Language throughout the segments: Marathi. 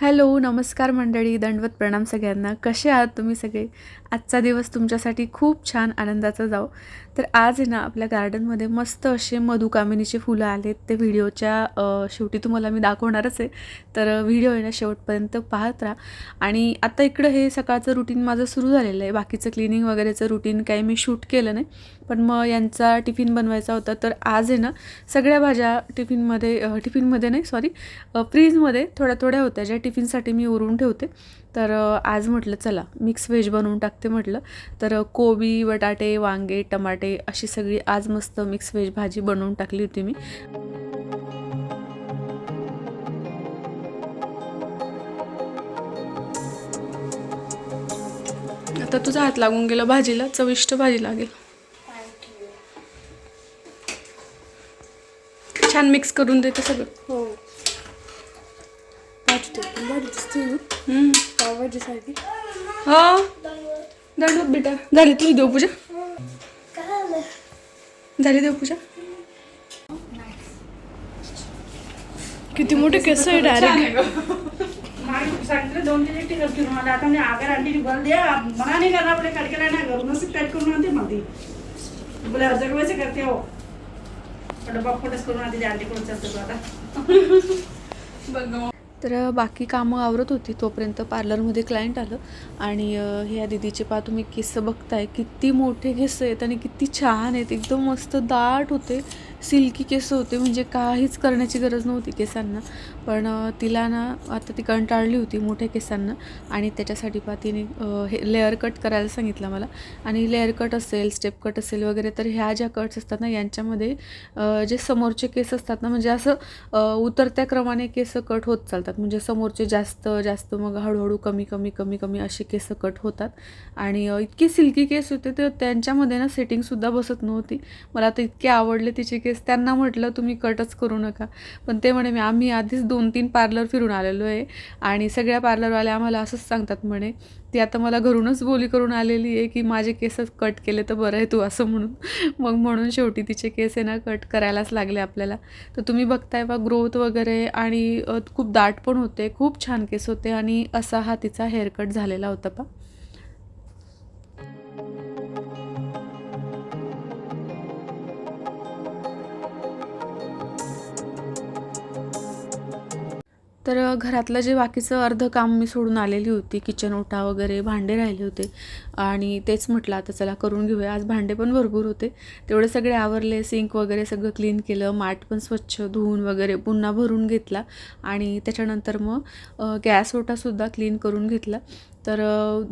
हॅलो नमस्कार मंडळी दंडवत प्रणाम सगळ्यांना. कसे आहात तुम्ही सगळे? आजचा दिवस तुमच्यासाठी खूप छान आनंदाचा जाओ तर आज आहे ना आपल्या गार्डनमध्ये मस्त असे मधुकामिनीचे फुलं आलेत. ते व्हिडिओच्या शेवटी तुम्हाला मी दाखवणारच आहे. तर व्हिडिओ आहे ना शेवटपर्यंत पाहत राहा. आणि आता इकडं हे सकाळचं रुटीन माझं सुरू झालेलं आहे. बाकीचं क्लिनिंग वगैरेचं रुटीन काही मी शूट केलं नाही. पण मग यांचा टिफिन बनवायचा होता. तर आज आहे ना सगळ्या भाज्या टिफिनमध्ये टिफिनमध्ये नाही सॉरी फ्रीजमध्ये थोड्या थोड्या होत्या. ज्या टिफिनसाठी मी उरून ठेवते. तर आज म्हटलं चला मिक्स व्हेज बनवून टाकते म्हटलं. तर कोबी बटाटे वांगे टमाटे अशी सगळी आज मस्त मिक्स व्हेज भाजी बनवून टाकली होती मी. आता तुझा हात लागून गेला भाजीला. चविष्ट भाजी लागेल. छान मिक्स करून देते सगळं हो भाजी टेकून भाजी दिसते ना हम्म. हो? दंडवत बेटा. झाली तुझी देवपूजा? झाली देवपूजा? किती मोठे केस आहे डायरेक्ट सांगितलं? दोन तीन एक टिकट फिरून आले आता मी आगर आंटी बोल दिया मना नहीं कट करून आणते बोले जगह वैसे करते हो. डब्बा फोटोस करून आणते चालतो आता. तर बाकी कामं आवरत होती तोपर्यंत पार्लरमध्ये क्लायंट आलं आणि ह्या दिदीचे पा तुम्ही केस बघताय किती मोठे केस आहेत आणि किती छान आहेत. एकदम मस्त दाट होते. सिल्की केस होते म्हणजे काहीच करण्याची गरज नव्हती केसांना. पण तिला ना आता ती कंटाळली होती मोठ्या केसांना आणि त्याच्यासाठी पा तिने हे लेअर कट करायला सांगितलं मला. आणि लेअर कट असेल स्टेप कट असेल वगैरे तर ह्या ज्या कट्स असतात ना यांच्यामध्ये जे समोरचे केस असतात ना म्हणजे असं उतरत्या क्रमाने केस कट होत चालतात. म्हणजे समोरचे जास्त जास्त मग हळूहळू कमी कमी कमी कमी असे केस कट होतात. आणि इतके सिल्की केस होते ते त्यांच्यामध्ये ना सेटिंगसुद्धा बसत नव्हती. मला तर इतके आवडले तिचे केस त्यांना म्हटलं तुम्ही कटच करू नका. पण ते म्हणे मी आम्ही आधीच दोन तीन पार्लर फिरून आलेलो आहे आणि सगळ्या पार्लरवाल्या आम्हाला असंच सांगतात म्हणे ती आता मला घरूनच बोली करून आलेली आहे की माझे केसच कट केले तर बरं आहे तू असं म्हणून. मग म्हणून शेवटी तिचे केस आहे ना कट करायलाच लागले आपल्याला. तर तुम्ही बघताय बा ग्रोथ वगैरे आणि खूप दाट पण होते खूप छान केस होते आणि असा हा तिचा हेअरकट झालेला होता पा. तर घरातलं जे बाकीचं अर्ध काम मी सोडून आलेली होती किचन ओटा वगैरे भांडे राहिले होते. आणि तेच म्हटलं आता चला करून घेऊया. आज भांडे पण भरपूर होते. तेवढे सगळे आवरले सिंक वगैरे सगळं क्लीन केलं माठ पण स्वच्छ धुवून वगैरे पुन्हा भरून घेतला. आणि त्याच्यानंतर मग गॅस ओटासुद्धा क्लीन करून घेतला. तर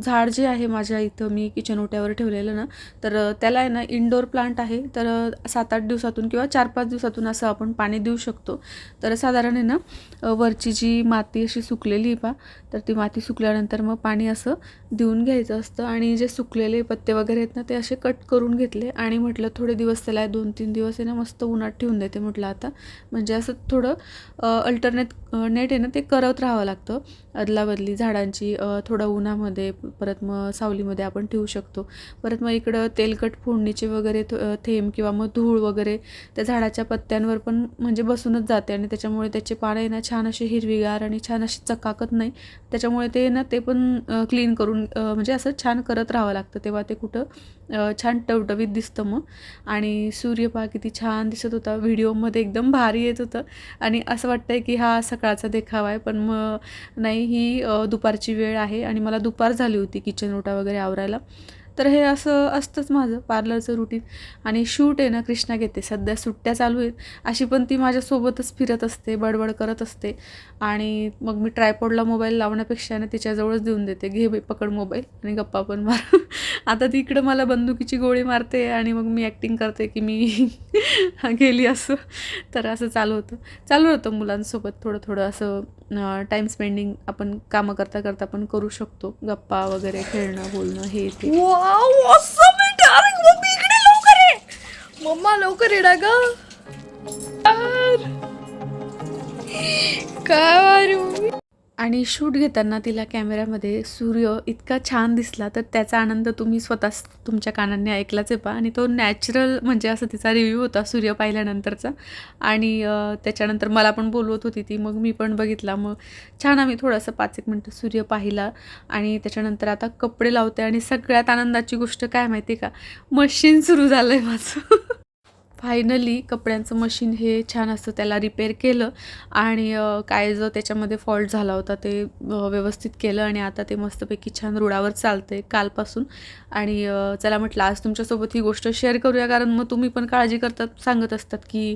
झाड जे आहे माझ्या इथं मी किचन ओट्यावर ठेवलेलं ना तर त्याला आहे ना इनडोअर प्लांट आहे. तर सात आठ दिवसातून किंवा चार पाच दिवसातून असं आपण पाणी देऊ शकतो. तर साधारण आहे ना वरची जी माती अशी सुकलेली आहे पा तर ती माती सुकल्यानंतर मग पाणी असं देऊन घ्यायचं असतं आणि जे सुकलेले पत्ते वगैरे आहेत ना ते असे कट करून घेतले आणि म्हटलं थोडे दिवस त्याला दोन तीन दिवस आहे ना मस्त उन्हात ठेवून देते म्हटलं आता. म्हणजे असं थोडं अल्टरनेट नेट आहे ना ते करत राहावं लागतं. अदलाबदली झाडांची थोडं ऊन उन्हामध्ये परत मग सावलीमध्ये आपण ठेवू शकतो. परत मग इकडं तेलकट फोडणीचे वगैरे थ- थेंब किंवा मग धूळ वगैरे त्या झाडाच्या पत्त्यांवर पण म्हणजे बसूनच जाते आणि त्याच्यामुळे त्याचे पानं आहे ना छान असे हिरवीगार आणि छान अशी चकाकत नाही. त्याच्यामुळे ते ना ते पण क्लीन करून म्हणजे असं छान करत राहावं लागतं तेव्हा ते कुठं छान टवटवीत दिसतं मग. आणि सूर्यपा किती छान दिसत होता. व्हिडिओमध्ये एकदम भारी येत होतं. आणि असं वाटतंय की हा सकाळचा देखावा आहे. पण मग नाही ही दुपारची वेळ आहे. आणि मला दुपार झाली होती किचन ओटा वगैरे आवरायला. तर हे असं असतंच माझं पार्लरचं रुटीन आणि शूट आहे ना कृष्णा घेते. सध्या सुट्ट्या चालू आहेत. अशी पण ती माझ्यासोबतच फिरत असते बडबड करत असते. आणि मग मी ट्रायपॉडला मोबाईल लावण्यापेक्षा ना तिच्याजवळच देऊन देते. घे बाई पकड मोबाईल आणि गप्पा पण मार. आता ती इकडं मला बंदुकीची गोळी मारते आणि मग मी ॲक्टिंग करते की मी गेली असं. तर असं चालू होतं. चालू होतं मुलांसोबत थोडं थोडं असं टाईम स्पेंडिंग आपण कामं करता करता पण करू शकतो. गप्पा वगैरे खेळणं बोलणं हे ते. वाव लवकर मम्मा लवकर येणा ग. काय मम्मी. आणि शूट घेताना तिला कॅमेऱ्यामध्ये सूर्य इतका छान दिसला तर त्याचा आनंद तुम्ही स्वतःच तुमच्या कानांनी ऐकलाच आहे पा आणि तो नॅचरल म्हणजे असं तिचा रिव्ह्यू होता सूर्य पाहिल्यानंतरचा. आणि त्याच्यानंतर मला पण बोलवत होती ती मग मी पण बघितला. मग छान आम्ही थोडंसं पाच एक मिनटं सूर्य पाहिला. आणि त्याच्यानंतर आता कपडे लावते आणि सगळ्यात आनंदाची गोष्ट काय माहिती आहे का? मशीन सुरू झालं आहे माझं. फायनली कपड्यांचं मशीन हे छान असतं त्याला रिपेअर केलं आणि काय जो त्याच्यामध्ये फॉल्ट झाला होता ते व्यवस्थित केलं आणि आता ते मस्तपैकी छान रुळावर चालतं आहे कालपासून. आणि चला म्हटलं आज तुमच्यासोबत ही गोष्ट शेअर करूया कारण मग तुम्ही पण काळजी करतात सांगत असतात की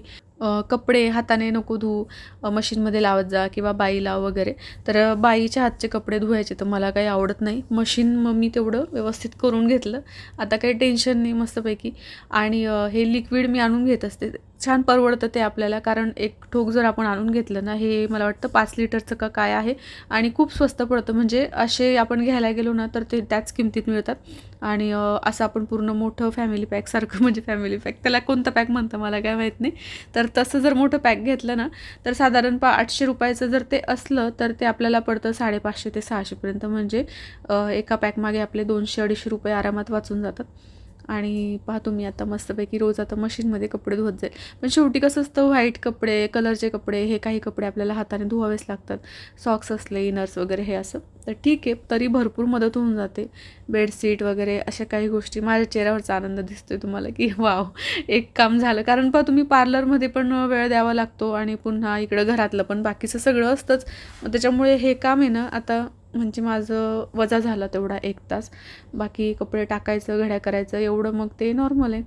कपडे हाताने नको धुवू मशीनमध्ये लावत जा किंवा बाई लाव वगैरे. तर बाईच्या हातचे कपडे धुवायचे तर मला काही आवडत नाही. मशीन मग मी तेवढं व्यवस्थित करून घेतलं. आता काही टेन्शन नाही मस्तपैकी. आणि हे लिक्विड मी आणून घेत असते. छान परवडतं ते आपल्याला. कारण एक ठोक जर आपण आणून घेतलं ना हे मला वाटतं पाच लिटरचं का काय आहे आणि खूप स्वस्त पडतं. म्हणजे असे आपण घ्यायला गेलो ना तर ते त्याच किमतीत मिळतात. आणि असं आपण पूर्ण मोठं फॅमिली पॅकसारखं म्हणजे फॅमिली पॅक त्याला कोणतं पॅक म्हणतं मला काय माहीत नाही. तर तसं जर मोठं पॅक घेतलं ना तर साधारण पा आठशे रुपयाचं जर ते असलं तर ते आपल्याला पडतं साडेपाचशे ते सहाशेपर्यंत. म्हणजे एका पॅकमागे आपले दोनशे अडीचशे रुपये आरामात वाचून जातात. आणि पाहतो मी आता मस्तपैकी रोज आता मशीनमध्ये कपडे धुवत जाईल. पण शेवटी कसं असतं व्हाईट कपडे कलरचे कपडे हे काही कपडे आपल्याला हाताने धुवावेच लागतात. सॉक्स असले इनर्स वगैरे हे असं. तर ठीक आहे तरी भरपूर मदत होऊन जाते. बेडशीट वगैरे अशा काही गोष्टी. माझ्या चेहऱ्यावरचा आनंद दिसतोय तुम्हाला की वाव एक काम झालं. कारण पहा तुम्ही पार्लरमध्ये पण वेळ द्यावा लागतो आणि पुन्हा इकडं घरातलं पण बाकीचं सगळं असतंच. मग त्याच्यामुळे हे काम आहे ना आता म्हणजे माझं वजा झाला तेवढा एक तास. बाकी कपडे टाकायचं घड्या करायचं एवढं मग ते नॉर्मल आहे.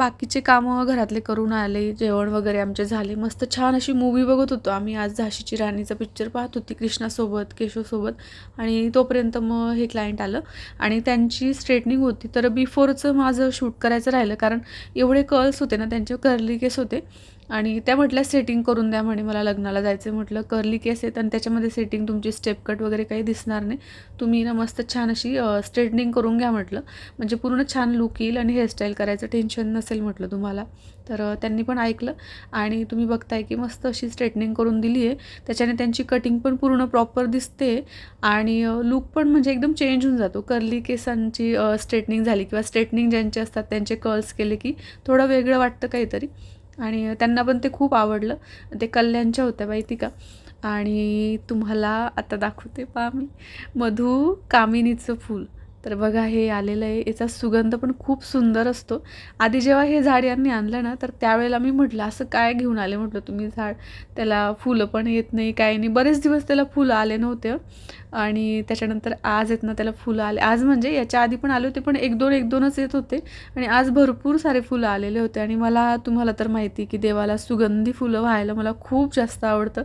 बाकीचे कामं घरातले करून आले जेवण वगैरे आमचे झाले. मस्त छान अशी मूवी बघत होतो आम्ही. आज झाशीची राणीचा पिक्चर पाहत होती कृष्णासोबत केशवसोबत. आणि तोपर्यंत मग हे क्लायंट आलं. आणि त्यांची स्ट्रेटनिंग होती. तर बिफोरचं माझं शूट करायचं राहिलं. कारण एवढे कर्ल्स होते ना त्यांचे कर्ली केस होते. आणि त्या म्हटल्या सेटिंग करून द्या म्हणे मला लग्नाला जायचं म्हटलं कर्ली केस आहेत आणि त्याच्यामध्ये सेटिंग तुमची स्टेप कट वगैरे काही दिसणार नाही. तुम्ही ना मस्त छान अशी स्ट्रेटनिंग करून घ्या म्हटलं. म्हणजे पूर्ण छान लुक येईल आणि हेअरस्टाईल करायचं टेन्शन नसेल म्हटलं तुम्हाला. तर त्यांनी पण ऐकलं आणि तुम्ही बघताय की मस्त अशी स्ट्रेटनिंग करून दिली आहे. त्याच्याने त्यांची कटिंग पण पूर्ण प्रॉपर दिसते आणि लुक पण म्हणजे एकदम चेंज होऊन जातो. कर्ली केसांची स्ट्रेटनिंग झाली किंवा स्ट्रेटनिंग ज्यांचे असतात त्यांचे कर्ल्स केले की थोडं वेगळं वाटतं काहीतरी. आणि त्यांना पण ते खूप आवडलं. ते कल्याणच्या होत्या माहिती का. आणि तुम्हाला आता दाखवते पहा मी. मधु कामिनीचं फूल. तर बघा हे आलेलं आहे. याचा सुगंध पण खूप सुंदर असतो. आधी जेव्हा हे झाड यांनी आणलं ना तर त्यावेळेला मी म्हटलं असं काय घेऊन आले? म्हटलं तुम्ही झाड त्याला फुलं पण येत नाही काय नाही. बरेच दिवस त्याला फुलं आले नव्हते. आणि त्याच्यानंतर आज येत ना त्याला फुलं आले. आज म्हणजे याच्या आधी पण आले होते पण एक दोन एक दोनच येत होते. आणि आज भरपूर सारे फुलं आलेले होते. आणि मला तुम्हाला तर माहिती की देवाला सुगंधी फुलं व्हायला मला खूप जास्त आवडतं.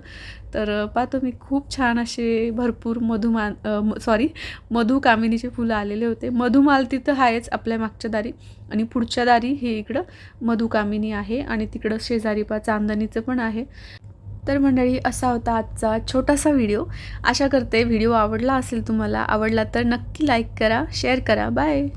तर पहा पाहतो मी खूप छान असे भरपूर मधुमान सॉरी मधुकामिनीचे फुलं आलेले होते. मधुमालती तर आहेच आपल्या मागच्या दारी आणि पुढच्या दारी हे इकडं मधुकामिनी आहे आणि तिकडं शेजारी पा चांदणीचं पण आहे. तर मंडळी असा होता आजचा छोटासा व्हिडिओ. आशा करते व्हिडिओ आवडला असेल तुम्हाला आवडला तर नक्की लाईक करा शेअर करा. बाय!